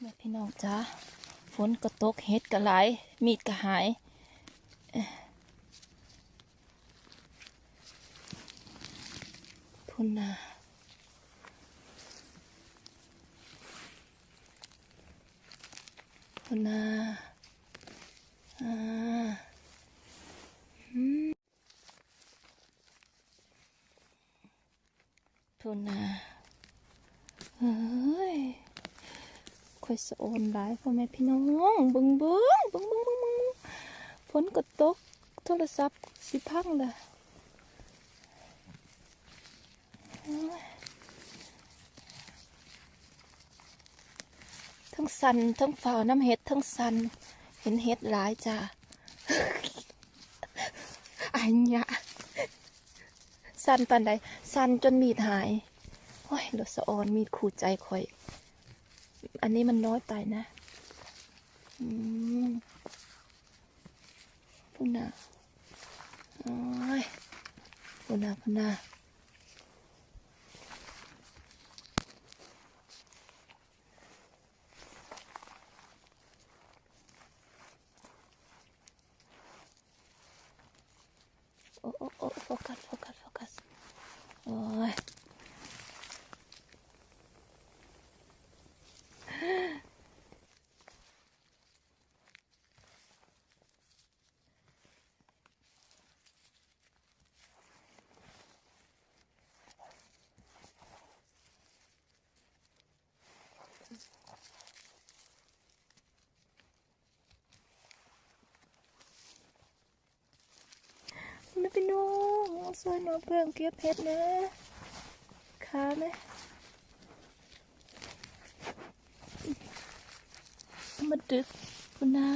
แม่พี่น้องจ้าฝนก็ตกเฮ็ดก็หลาย มีดก็หายพุ่นนาพุ่นนาอ่าทุนนาเฮ้ย ค่อยสะโอนหลายพ่อแม่พี่น้องเบึงเบึงเบึงเบึงเบึงเบึงฝนก็ตกโทรศัพท์สิพังเลยทั้งสันทั้งฝ่าน้ำเห็ดทั้งสัน เห็นเห็ดหลายจ้าอันยะสันปันใดสันจนมีดหายโอ้ยรถสะออนมีดขู่ใจคอย อันนี้มันน้อยไปนะอพุนาโอ้ยพุนาพุนาโอ้โอ้โอ้โฟกัสโฟกัสโฟกัสโอ้ย ไม่เป็นน้องสวยน้องเพื่อนเก็บเพชรนะขาเลยมาดึกปุนา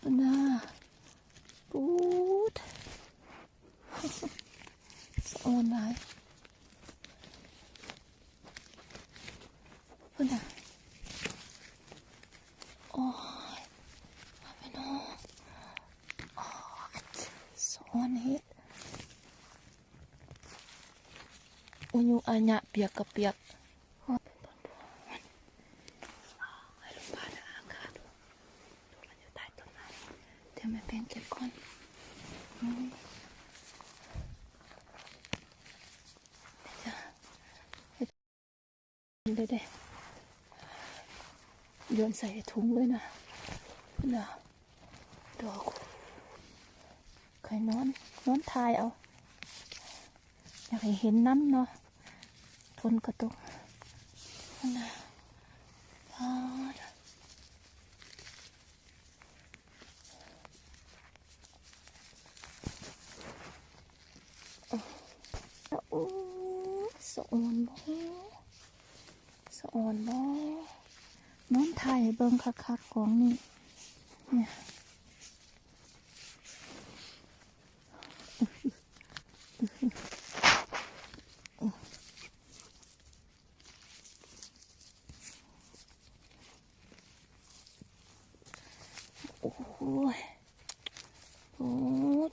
ปุนาปูดสะออนหลายปุนาโอ้ยมาเป็นน้อง สอนเฮ็ดอุยุอัญญะเปียกกับเปียกเป็นต้นบัวมันให้ลูกบ้านอาคาดูดูมันอยู่ใต้ต้นไม้เดี๋ยวแม่เป็นเก็บก่อนเดียวเดเลยเด้โยนใส่ถุงเลยนะนะดอก ใครนอนนอนทายเอา อยากให้เห็นน้ำเนาะฝนก็ตกนะพอโอ้สะออนบ่สะออนบ่นอนทายเบิ่งคักๆของนี่เนี่ย โอ้ยโอ้ย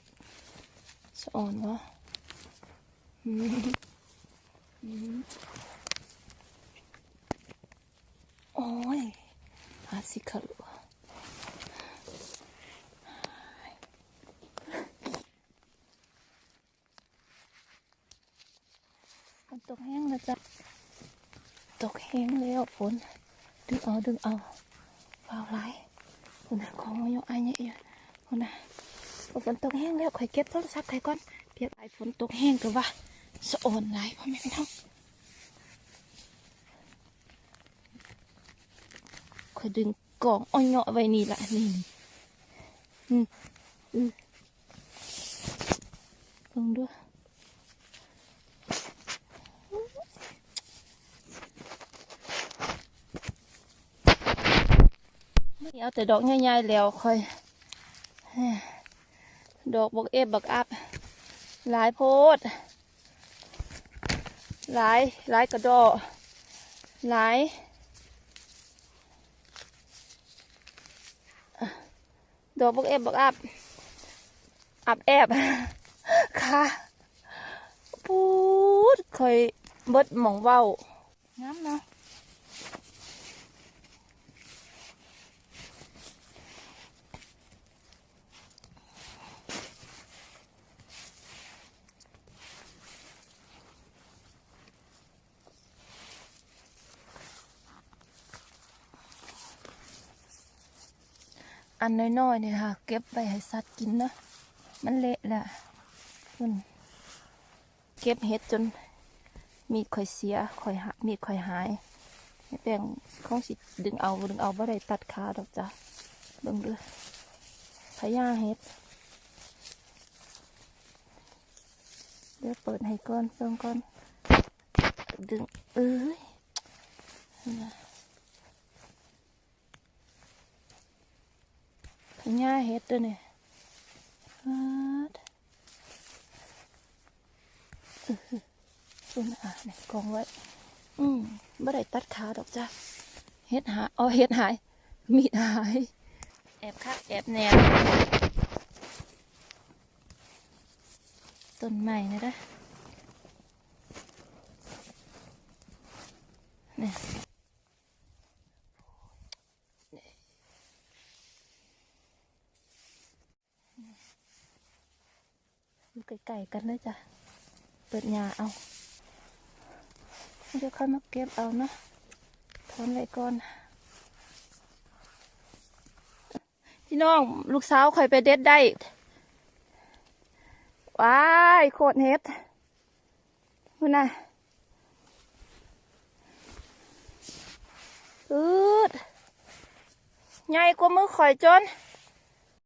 สะอ่อนวะอืมอืมโอ้ยหาสิคะลูกฝน ตกแห้งแล้วจ้ะ ตกแห้งแล้วฝนดึงเอาดึงเอาเปล่าไรคุณนะของมันยังไอเนี่ยอีกคุณนะฝนตกแห้งแล้วข่อยเก็บโทรศัพท์ใครก่อนเปียกไอฝนตกแห้งก็ว่าสะอ่อนหลายพ่อแม่พี่น้องข่อยดึงกล่องอ้อยเงาะไว้นี่ละนี่อืมอืมลงด้วย ไม่เอาแต่ดอกใหญ่ๆแล้วค่อยดอกบกเอฟบักอัพหลายโพดหลายหลายกระดอกหลายดอกบกเอฟบักอัพอับแอบค่ะพูดค่อยเบิดหมองเว้าน้ำเนาะ อันน้อยๆเนี่ยค่ะ เก็บไปให้สัตว์กินเนาะมันเละแหละคุณเก็บเห็ดจนมีข่อยเสียข่อยหักมีข่อยหายม่แป้งของสิดึงเอาดึงเอาบ่ได้ตัดขาดอกจ้ะเบิ่งด้อพญาเห็ดเดี๋ยวเปิดให้ก่อนเบิ่งก่อนดึงเอ้ย นะพญาเห็ดเด้อเนี่ยฟาดอื้อหือคุณอะเนี่ยกองไว้ อืมไม่ได้ตัดขาดอกจ้ะเห็ดหายอ๋อเห็ดหาย มีดหาย แอบคักแอบแนวต้นใหม่นะเด้อเนี่ย ไกลๆกันนะจ๊ะ เปิดยาเอา เดี๋ยวค่อยมาเก็บเอาเนาะทนไว้ก่อน พี่น้องลูกสาวคอยไปเด็ดได้ ว้ายโคตรเฮ็ดมึงน่ะอืดใหญ่กว่ามือข่อยจน